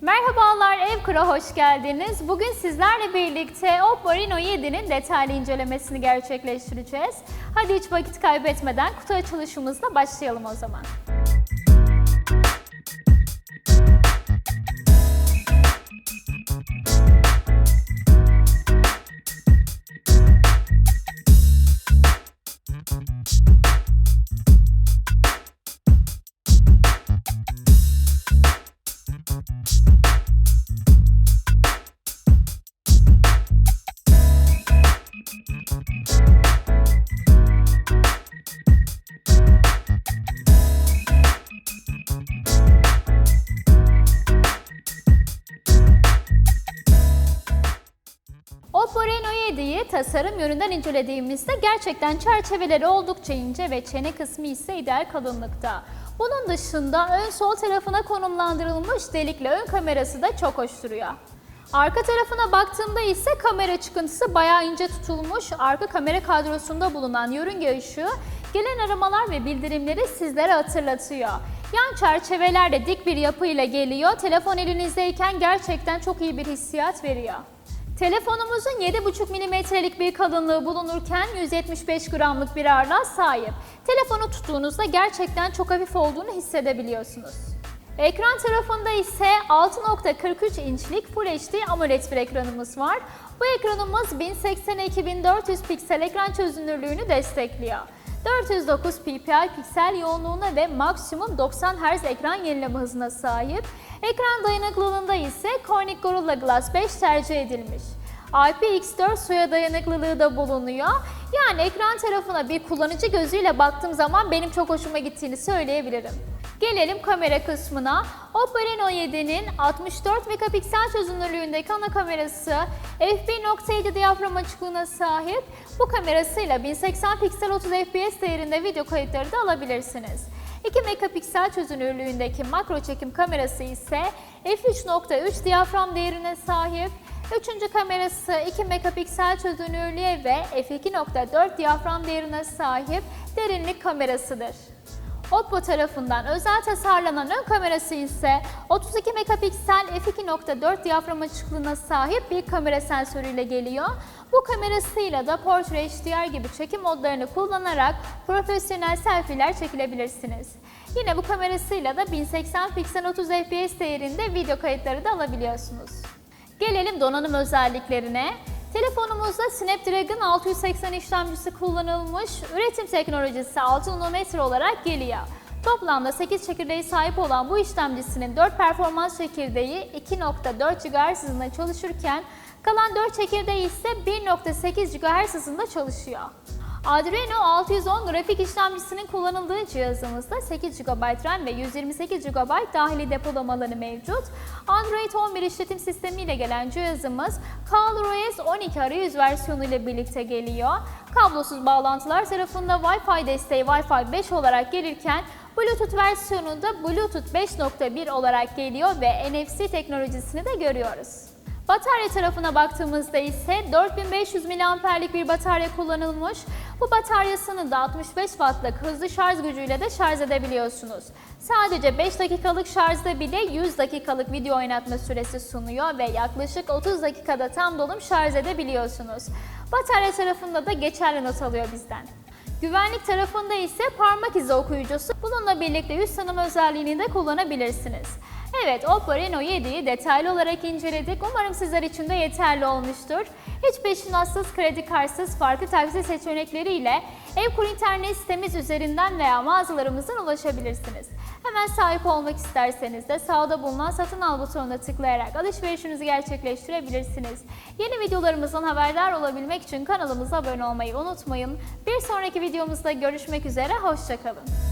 Merhabalar Evkura hoş geldiniz. Bugün sizlerle birlikte Oppo Reno 7'nin detaylı incelemesini gerçekleştireceğiz. Hadi hiç vakit kaybetmeden kutu açılışımızla başlayalım o zaman. Oppo Reno 7'yi tasarım yönünden incelediğimizde gerçekten çerçeveleri oldukça ince ve çene kısmı ise ideal kalınlıkta. Bunun dışında ön sol tarafına konumlandırılmış delikli ön kamerası da çok hoş duruyor. Arka tarafına baktığımda ise kamera çıkıntısı bayağı ince tutulmuş. Arka kamera kadrosunda bulunan yörünge ışığı gelen aramalar ve bildirimleri sizlere hatırlatıyor. Yan çerçeveler de dik bir yapıyla geliyor. Telefon elinizdeyken gerçekten çok iyi bir hissiyat veriyor. Telefonumuzun 7,5 milimetrelik bir kalınlığı bulunurken 175 gramlık bir ağırlığa sahip. Telefonu tuttuğunuzda gerçekten çok hafif olduğunu hissedebiliyorsunuz. Ekran tarafında ise 6.43 inçlik Full HD AMOLED bir ekranımız var. Bu ekranımız 1080x2400 piksel ekran çözünürlüğünü destekliyor. 409 ppi piksel yoğunluğuna ve maksimum 90 Hz ekran yenileme hızına sahip. Ekran dayanıklılığında ise Corning Gorilla Glass 5 tercih edilmiş. IPX4 suya dayanıklılığı da bulunuyor. Yani ekran tarafına bir kullanıcı gözüyle baktığım zaman benim çok hoşuma gittiğini söyleyebilirim. Gelelim kamera kısmına. Oppo Reno 7'nin 64 megapiksel çözünürlüğündeki ana kamerası f1.7 diyafram açıklığına sahip. Bu kamerasıyla 1080 piksel 30 fps değerinde video kayıtları da alabilirsiniz. 2 megapiksel çözünürlüğündeki makro çekim kamerası ise f3.3 diyafram değerine sahip. Üçüncü kamerası 2 megapiksel çözünürlüğe ve f2.4 diyafram değerine sahip derinlik kamerasıdır. Oppo tarafından özel tasarlanan ön kamerası ise 32 megapiksel f2.4 diyafram açıklığına sahip bir kamera sensörüyle geliyor. Bu kamerasıyla da Portrait HDR gibi çekim modlarını kullanarak profesyonel selfie'ler çekilebilirsiniz. Yine bu kamerasıyla da 1080 piksel 30 fps değerinde video kayıtları da alabiliyorsunuz. Gelelim donanım özelliklerine. Telefonumuzda Snapdragon 680 işlemcisi kullanılmış, üretim teknolojisi 6 nanometre olarak geliyor. Toplamda 8 çekirdeği sahip olan bu işlemcisinin 4 performans çekirdeği 2.4 GHz hızında çalışırken kalan 4 çekirdeği ise 1.8 GHz hızında çalışıyor. Adreno 610 grafik işlemcisinin kullanıldığı cihazımızda 8 GB RAM ve 128 GB dahili depolama alanı mevcut. Android 11 işletim sistemi ile gelen cihazımız ColorOS 12 arayüz versiyonu ile birlikte geliyor. Kablosuz bağlantılar tarafında Wi-Fi desteği Wi-Fi 5 olarak gelirken Bluetooth versiyonunda Bluetooth 5.1 olarak geliyor ve NFC teknolojisini de görüyoruz. Batarya tarafına baktığımızda ise 4500 mAh'lik bir batarya kullanılmış. Bu bataryasını da 65 Watt'lık hızlı şarj gücüyle de şarj edebiliyorsunuz. Sadece 5 dakikalık şarjda bile 100 dakikalık video oynatma süresi sunuyor ve yaklaşık 30 dakikada tam dolum şarj edebiliyorsunuz. Batarya tarafında da geçerli not alıyor bizden. Güvenlik tarafında ise parmak izi okuyucusu. Bununla birlikte yüz tanıma özelliğini de kullanabilirsiniz. Evet, Oppo Reno 7'yi detaylı olarak inceledik. Umarım sizler için de yeterli olmuştur. Hiç peşinatsız, kredi kartsız, farklı taksit seçenekleriyle Evkur internet sitemiz üzerinden veya mağazalarımızdan ulaşabilirsiniz. Hemen sahip olmak isterseniz de sağda bulunan satın al butonuna tıklayarak alışverişinizi gerçekleştirebilirsiniz. Yeni videolarımızdan haberdar olabilmek için kanalımıza abone olmayı unutmayın. Bir sonraki videomuzda görüşmek üzere, hoşçakalın.